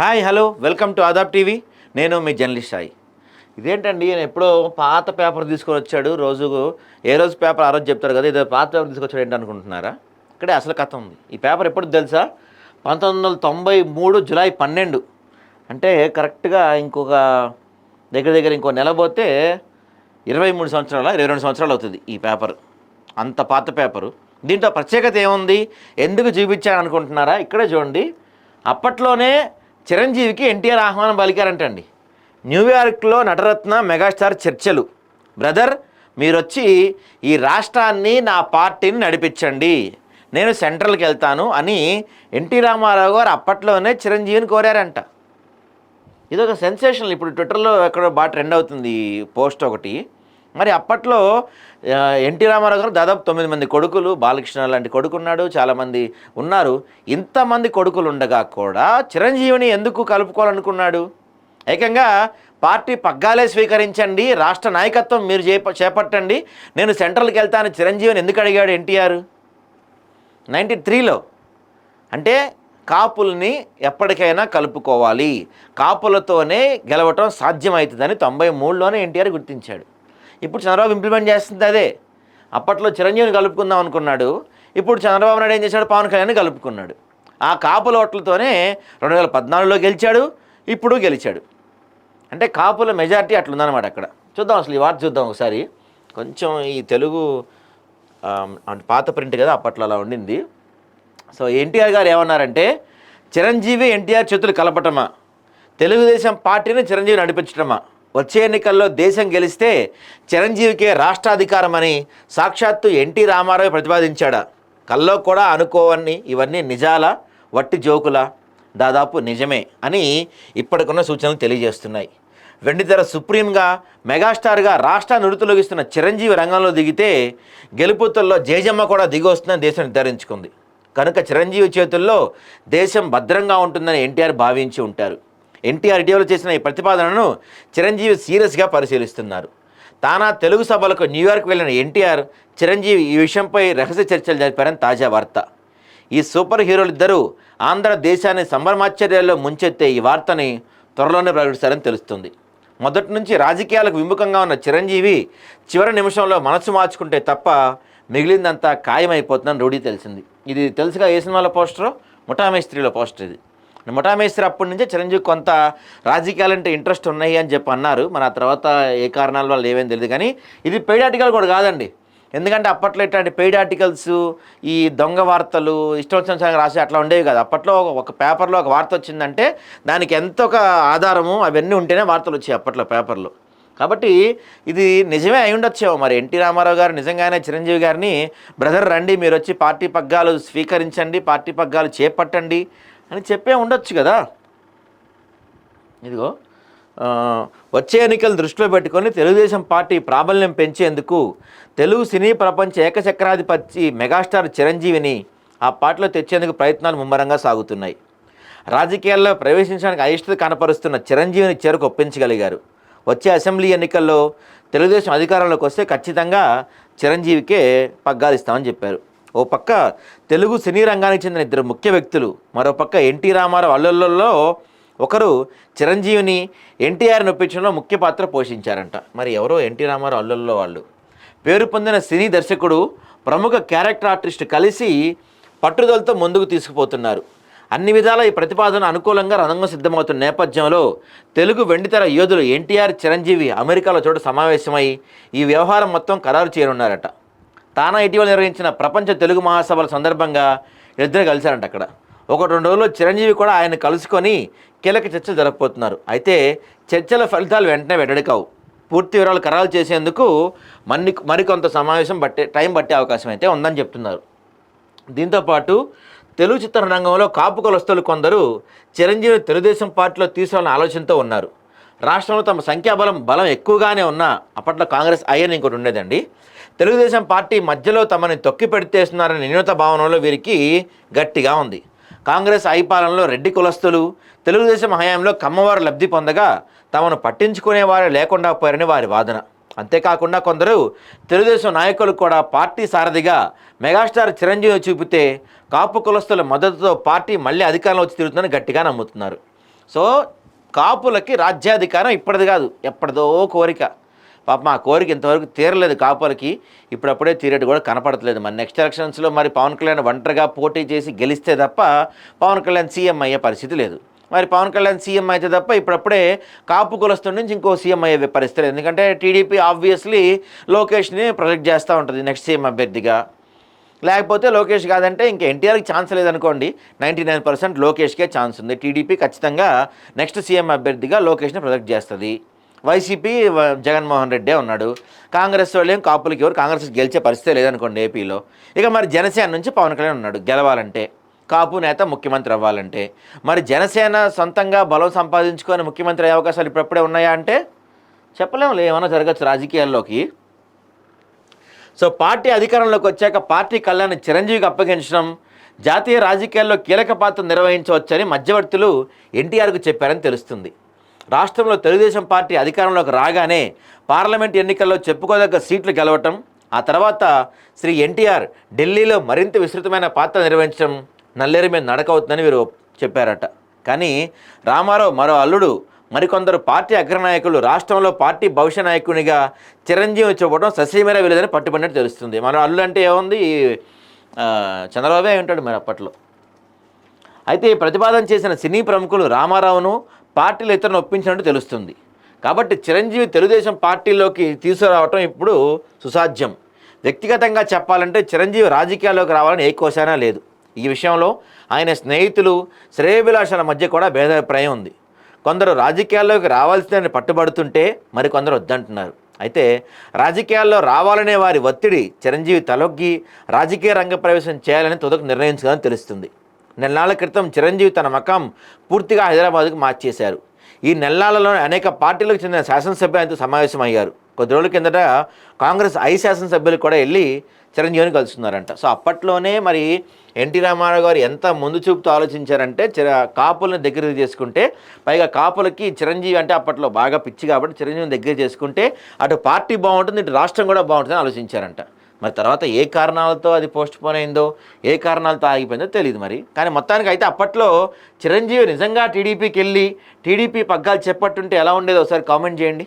Hi hello. Welcome to Aadab TV. నేను మీ journalist Sai. ఇదేంటండి నేను ఎప్పుడో పాత పేపర్ తీసుకొని వచ్చాడు. రోజు ఏ రోజు పేపర్ ఆ రోజు చెప్తారు కదా ఇదో పాత పేపర్ తీసుకొచ్చాడు ఏంటి అనుకుంటున్నారా? ఇక్కడే అసలు కథ ఉంది. ఈ పేపర్ ఎప్పుడు తెలుసా? పంతొమ్మిది వందల తొంభై మూడు జులై పన్నెండు. అంటే కరెక్ట్గా ఇంకొక దగ్గర దగ్గర ఇంకో నెల పోతే ఇరవై మూడు సంవత్సరాల ఇరవై రెండు సంవత్సరాలు అవుతుంది ఈ పేపర్. అంత పాత పేపరు. దీంట్లో ప్రత్యేకత ఏముంది? ఎందుకు చూపించాను అనుకుంటున్నారా? ఇక్కడే చూడండి. అప్పట్లోనే చిరంజీవికి ఎన్టీఆర్ ఆహ్వానం పలికారంటండి. న్యూయార్క్లో నటరత్న మెగాస్టార్ చర్చలు. బ్రదర్ మీరు వచ్చి ఈ రాష్ట్రాన్ని నా పార్టీని నడిపించండి. నేను సెంట్రల్కి వెళ్తాను అని ఎన్టీ రామారావు గారు అప్పట్లోనే చిరంజీవిని కోరారంట. ఇది ఒక సెన్సేషనల్. ఇప్పుడు ట్విట్టర్లో ఎక్కడో బాగా ట్రెండ్ అవుతుంది ఈ పోస్ట్ ఒకటి. మరి అప్పట్లో ఎన్టీ రామారావు గారు దాదాపు తొమ్మిది మంది కొడుకులు బాలకృష్ణ లాంటి కొడుకున్నాడు చాలామంది ఉన్నారు. ఇంతమంది కొడుకులు ఉండగా కూడా చిరంజీవిని ఎందుకు కలుపుకోవాలనుకున్నాడు? ఏకంగా పార్టీ పగ్గాలే స్వీకరించండి రాష్ట్ర నాయకత్వం మీరు చేప చేపట్టండి నేను సెంట్రల్కి వెళ్తాను చిరంజీవిని ఎందుకు అడిగాడు ఎన్టీఆర్? నైంటీ త్రీలో అంటే కాపుల్ని ఎప్పటికైనా కలుపుకోవాలి కాపులతోనే గెలవటం సాధ్యమవుతుందని తొంభై మూడులోనే ఎన్టీఆర్ గుర్తించాడు. ఇప్పుడు చంద్రబాబు ఇంప్లిమెంట్ చేస్తుంది అదే. అప్పట్లో చిరంజీవిని కలుపుకుందాం అనుకున్నాడు. ఇప్పుడు చంద్రబాబు నాయుడు ఏం చేశాడు? పవన్ కళ్యాణ్ కలుపుకున్నాడు. ఆ కాపుల ఓట్లతోనే రెండు వేల పద్నాలుగులో గెలిచాడు ఇప్పుడు గెలిచాడు. అంటే కాపుల మెజారిటీ అట్లుందన్నమాట అక్కడ. చూద్దాం అసలు ఈ వార్త చూద్దాం ఒకసారి. కొంచెం ఈ తెలుగు అంటే పాత ప్రింట్ కదా అప్పట్లో అలా ఉండింది. సో ఎన్టీఆర్ గారు ఏమన్నారంటే చిరంజీవి ఎన్టీఆర్ చేతులు కలపటమా? తెలుగుదేశం పార్టీని చిరంజీవి నడిపించటమా? వచ్చే ఎన్నికల్లో దేశం గెలిస్తే చిరంజీవికే రాష్ట్రాధికారం అని సాక్షాత్తు ఎన్టీ రామారావు ప్రతిపాదించాడా. కల్లో కూడా అనుకోవని ఇవన్నీ నిజాల? వట్టి జోకులా? దాదాపు నిజమే అని ఇప్పటికున్న సూచనలు తెలియజేస్తున్నాయి. వెండితెర సుప్రీంగా మెగాస్టార్గా రాష్ట్ర నుడితులగిస్తున్న చిరంజీవి రంగంలో దిగితే గెలుపుతుల్లో జేజమ్మ కూడా దిగొస్తుందని దేశం నిర్ధారించుకుంది. కనుక చిరంజీవి చేతుల్లో దేశం భద్రంగా ఉంటుందని ఎన్టీఆర్ భావించి ఉంటారు. ఎన్టీఆర్ ఇటీవల చేసిన ఈ ప్రతిపాదనను చిరంజీవి సీరియస్గా పరిశీలిస్తున్నారు. తానా తెలుగు సభలకు న్యూయార్క్ వెళ్ళిన ఎన్టీఆర్ చిరంజీవి ఈ విషయంపై రహస్య చర్చలు జరిపారని తాజా వార్త. ఈ సూపర్ హీరోలు ఇద్దరూ ఆంధ్ర దేశాన్ని సంభ్రమాశ్చర్యాల్లో ముంచెత్తే ఈ వార్తని త్వరలోనే ప్రకటిస్తారని తెలుస్తుంది. మొదటి నుంచి రాజకీయాలకు విముఖంగా ఉన్న చిరంజీవి చివరి నిమిషంలో మనసు మార్చుకుంటే తప్ప మిగిలిందంతా ఖాయమైపోతుందని రూఢి తెలిసింది. ఇది తెలుసుగా ఏ సినిమాలో పోస్టరో? ముఠామేస్త్రిలో పోస్టర్ ఇది. ముఠామేశ్వరి అప్పటి నుంచే చిరంజీవి కొంత రాజకీయాలంటే ఇంట్రెస్ట్ ఉన్నాయి అని చెప్పి అన్నారు. మన ఆ తర్వాత ఏ కారణాల వల్ల ఏమేమి తెలియదు. కానీ ఇది పెయిడ్ ఆర్టికల్ కూడా కాదండి. ఎందుకంటే అప్పట్లో ఇట్లాంటి పెయిడ్ ఆర్టికల్స్ ఈ దొంగ వార్తలు ఇష్టం వచ్చిన రాసి అట్లా ఉండేవి కాదు. అప్పట్లో ఒక- పేపర్లో ఒక వార్త వచ్చిందంటే దానికి ఎంత ఒక ఆధారము అవన్నీ ఉంటేనే వార్తలు వచ్చాయి అప్పట్లో పేపర్లో కాబట్టి ఇది నిజమే అయి ఉండొచ్చేమో. మరి ఎన్టీ రామారావు గారు నిజంగానే చిరంజీవి గారిని బ్రదర్ రండి మీరు వచ్చి పార్టీ పగ్గాలు స్వీకరించండి పార్టీ పగ్గాలు చేపట్టండి అని చెప్పే ఉండొచ్చు కదా. ఇదిగో వచ్చే ఎన్నికలు దృష్టిలో పెట్టుకొని తెలుగుదేశం పార్టీ ప్రాబల్యం పెంచేందుకు తెలుగు సినీ ప్రపంచ ఏకచక్రాధిపతి మెగాస్టార్ చిరంజీవిని ఆ పార్టీలో తెచ్చేందుకు ప్రయత్నాలు ముమ్మరంగా సాగుతున్నాయి. రాజకీయాల్లో ప్రవేశించడానికి అయిష్టత కనపరుస్తున్న చిరంజీవిని చేరుకు ఒప్పించగలిగారు. వచ్చే అసెంబ్లీ ఎన్నికల్లో తెలుగుదేశం అధికారంలోకి వస్తే ఖచ్చితంగా చిరంజీవికే పగ్గాలు ఇస్తామని చెప్పారు. ఓ పక్క తెలుగు సినీ రంగానికి చెందిన ఇద్దరు ముఖ్య వ్యక్తులు మరో పక్క ఎన్టీ రామారావు అల్లుల్లో ఒకరు చిరంజీవిని ఎన్టీఆర్ నొప్పించడంలో ముఖ్య పాత్ర పోషించారంట. మరి ఎవరో ఎన్టీ రామారావు అల్లుల్లో వాళ్ళు? పేరు పొందిన సినీ దర్శకుడు ప్రముఖ క్యారెక్టర్ ఆర్టిస్ట్ కలిసి పట్టుదలతో ముందుకు తీసుకుపోతున్నారు. అన్ని విధాల ఈ ప్రతిపాదన అనుకూలంగా రంగం సిద్ధమవుతున్న నేపథ్యంలో తెలుగు వెండితెర యోధులు ఎన్టీఆర్ చిరంజీవి అమెరికాలో చోట సమావేశమై ఈ వ్యవహారం మొత్తం ఖరారు చేయనున్నారట. తానా ఇటీవల నిర్వహించిన ప్రపంచ తెలుగు మహాసభల సందర్భంగా ఇద్దరు కలిశారంట అక్కడ. ఒక రెండు రోజుల్లో చిరంజీవి కూడా ఆయన కలుసుకొని కీలక చర్చలు జరగబోతున్నారు. అయితే చర్చల ఫలితాలు వెంటనే వెడడికావు పూర్తి వివరాలు ఖరారు చేసేందుకు మన్ని మరికొంత సమావేశం బట్టే టైం పట్టే అవకాశం అయితే ఉందని చెప్తున్నారు. దీంతోపాటు తెలుగు చిత్రరంగంలో కాపు కొలస్తలు కొందరు చిరంజీవిని తెలుగుదేశం పార్టీలో తీసుకోవాలని ఆలోచనతో ఉన్నారు. రాష్ట్రంలో తమ సంఖ్యాబలం బలం ఎక్కువగానే ఉన్న అప్పట్లో కాంగ్రెస్ అయ్యని ఇంకోటి ఉండేదండి. తెలుగుదేశం పార్టీ మధ్యలో తమని తొక్కి పెడితేస్తున్నారనే నిర్ణీత భావనలో వీరికి గట్టిగా ఉంది. కాంగ్రెస్ ఐ రెడ్డి కులస్తులు తెలుగుదేశం హయాంలో కమ్మవారు లబ్ధి పొందగా తమను పట్టించుకునేవారు లేకుండా పోయారని వారి వాదన. అంతేకాకుండా కొందరు తెలుగుదేశం నాయకులు కూడా పార్టీ సారథిగా మెగాస్టార్ చిరంజీవి చూపితే కాపు కులస్తుల మద్దతుతో పార్టీ మళ్ళీ అధికారంలో వచ్చి తిరుగుతుందని గట్టిగా నమ్ముతున్నారు. సో కాపులకి రాజ్యాధికారం ఇప్పటిది కాదు ఎప్పటిదో కోరిక. పాప మా కోరిక ఇంతవరకు తీరలేదు కాపులకి. ఇప్పుడప్పుడే తీరేటు కూడా కనపడట్లేదు మరి నెక్స్ట్ ఎలక్షన్స్లో మరి పవన్ కళ్యాణ్ ఒంటరిగా పోటీ చేసి గెలిస్తే తప్ప పవన్ కళ్యాణ్ సీఎం అయ్యే పరిస్థితి లేదు. మరి పవన్ కళ్యాణ్ సీఎం అయితే తప్ప ఇప్పుడప్పుడే కాపు కులస్తుడి నుంచి ఇంకో సీఎం అయ్యే పరిస్థితి లేదు. ఎందుకంటే టీడీపీ ఆబ్వియస్లీ లోకేష్ని ప్రొజెక్ట్ చేస్తూ ఉంటుంది నెక్స్ట్ సీఎం అభ్యర్థిగా. లేకపోతే లోకేష్ కాదంటే ఇంకా ఎన్టీఆర్కి ఛాన్స్ లేదనుకోండి. నైంటీ నైన్ పర్సెంట్ లోకేష్కే ఛాన్స్ ఉంది. టీడీపీ ఖచ్చితంగా నెక్స్ట్ సీఎం అభ్యర్థిగా లోకేష్ని ప్రొజెక్ట్ చేస్తుంది. వైసీపీ జగన్మోహన్ రెడ్డే ఉన్నాడు. కాంగ్రెస్ వాళ్ళు ఏం కాపులకి ఎవరు కాంగ్రెస్ గెలిచే పరిస్థితి లేదనుకోండి ఏపీలో. ఇక మరి జనసేన నుంచి పవన్ కళ్యాణ్ ఉన్నాడు గెలవాలంటే. కాపు నేత ముఖ్యమంత్రి అవ్వాలంటే. మరి జనసేన సొంతంగా బలం సంపాదించుకొని ముఖ్యమంత్రి అయ్యే అవకాశాలు ఇప్పుడప్పుడే ఉన్నాయా అంటే? చెప్పలేము ఏమైనా జరగచ్చు రాజకీయాల్లోకి. సో పార్టీ అధికారంలోకి వచ్చాక పార్టీ కళ్యాణ్ చిరంజీవికి అప్పగించడం జాతీయ రాజకీయాల్లో కీలక పాత్ర నిర్వహించవచ్చని మధ్యవర్తులు ఎన్టీఆర్కు చెప్పారని తెలుస్తుంది. రాష్ట్రంలో తెలుగుదేశం పార్టీ అధికారంలోకి రాగానే పార్లమెంట్ ఎన్నికల్లో చెప్పుకోదగ్గ సీట్లు గెలవటం ఆ తర్వాత శ్రీ ఎన్టీఆర్ ఢిల్లీలో మరింత విస్తృతమైన పాత్ర నిర్వహించడం నల్లేరు మీద నడకవుతుందని వీరు చెప్పారట. కానీ రామారావు మరో అల్లుడు మరికొందరు పార్టీ అగ్రనాయకులు రాష్ట్రంలో పార్టీ భవిష్య నాయకునిగా చిరంజీవి చూపడం ససీమేర వెళ్ళదని పట్టుబడినట్టు తెలుస్తుంది. మన అల్లుడు అంటే ఏముంది? చంద్రబాబే ఉంటాడు మరి అప్పట్లో. అయితే ప్రతిపాదన చేసిన సినీ ప్రముఖులు రామారావును పార్టీలు ఇతరులను ఒప్పించినట్టు తెలుస్తుంది. కాబట్టి చిరంజీవి తెలుగుదేశం పార్టీలోకి తీసుకురావటం ఇప్పుడు సుసాధ్యం. వ్యక్తిగతంగా చెప్పాలంటే చిరంజీవి రాజకీయాల్లోకి రావాలని ఏ కోశానా లేదు. ఈ విషయంలో ఆయన స్నేహితులు శ్రేయభిలాషాల మధ్య కూడా భేదాభిప్రాయం ఉంది. కొందరు రాజకీయాల్లోకి రావాల్సిందని పట్టుబడుతుంటే మరికొందరు వద్దంటున్నారు. అయితే రాజకీయాల్లో రావాలనే వారి ఒత్తిడి చిరంజీవి తలొగ్గి రాజకీయ రంగ ప్రవేశం చేయాలని తుదకు నిర్ణయించుదని తెలుస్తుంది. నెలనాళ్ళ క్రితం చిరంజీవి తన మకాం పూర్తిగా హైదరాబాద్కు మార్చేశారు. ఈ నెలనాళ్ళలో అనేక పార్టీలకు చెందిన శాసనసభ్యులు ఆయనతో సమావేశమయ్యారు. కొద్ది రోజుల కిందట కాంగ్రెస్ ఐ శాసనసభ్యులు కూడా వెళ్ళి చిరంజీవిని కలుస్తున్నారంట. సో అప్పట్లోనే మరి ఎన్టీ రామారావు గారు ఎంత ముందు చూపుతూ ఆలోచించారంటే చిర కాపులను దగ్గర చేసుకుంటే పైగా కాపులకి చిరంజీవి అంటే అప్పట్లో బాగా పిచ్చి కాబట్టి చిరంజీవిని దగ్గర చేసుకుంటే అటు పార్టీ బాగుంటుంది ఇటు రాష్ట్రం కూడా బాగుంటుందని ఆలోచించారంట. మరి తర్వాత ఏ కారణాలతో అది పోస్ట్ పోన్ అయిందో ఏ కారణాలతో ఆగిపోయిందో తెలియదు మరి. కానీ మొత్తానికి అయితే అప్పట్లో చిరంజీవి నిజంగా టీడీపీకి వెళ్ళి టీడీపీ పగ్గాలు చెప్పట్టుంటే ఎలా ఉండేదో ఒకసారి కామెంట్ చేయండి.